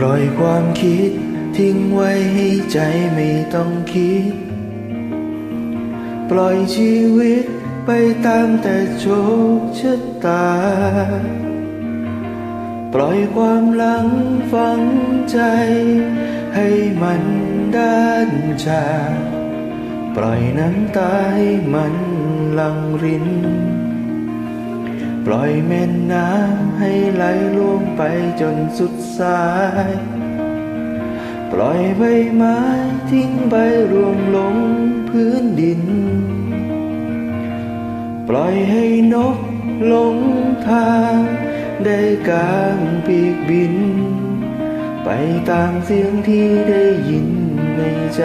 ปล่อยความคิดทิ้งไว้ให้ใจไม่ต้องคิด ปล่อยชีวิตไปตามแต่โชคชะตา ปล่อยความหลังฝังใจ ให้มันด้านชา ปล่อยน้ำตาให้มันหลังริน ปล่อยแม่น้ำให้ไหลล่วงไปจนสุดสาย ปล่อยใบไม้ทิ้งใบรวงลงพื้นดิน ปล่อยให้นกหลงทางได้กางปีกบิน ไปตามเสียงที่ได้ยินในใจ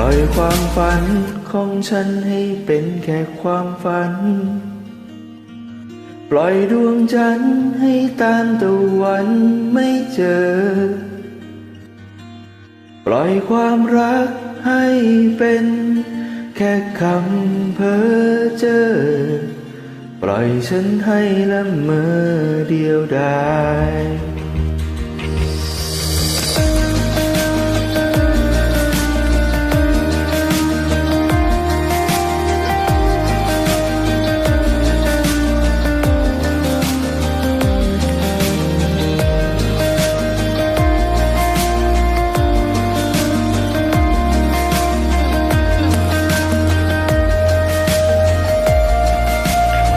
ล่อยความฝันของฉันให้เป็นแค่ความฝัน ปล่อยดวงจันทร์ให้ตามตะวันไม่เจอ ปล่อยความรักให้เป็นแค่คำเพ้อเจ้อปล่อยฉันให้ละเมอเดียวดาย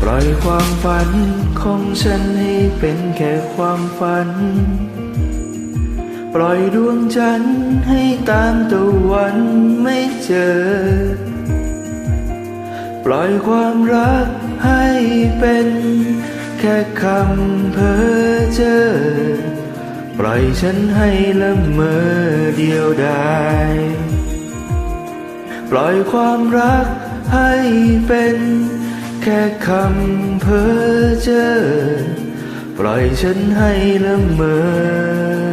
ปล่อยความฝันของฉันให้เป็นแค่ความฝัน ปล่อยดวงจันทร์ให้ตามตะวันไม่เจอ ปล่อยความรักให้เป็นแค่คำเพ้อเจ้อปล่อยฉันให้ละเมอเดียวดายปล่อยความรักให้เป็น แค่คำเพ้อเจ้อปล่อยฉันให้ละเมอ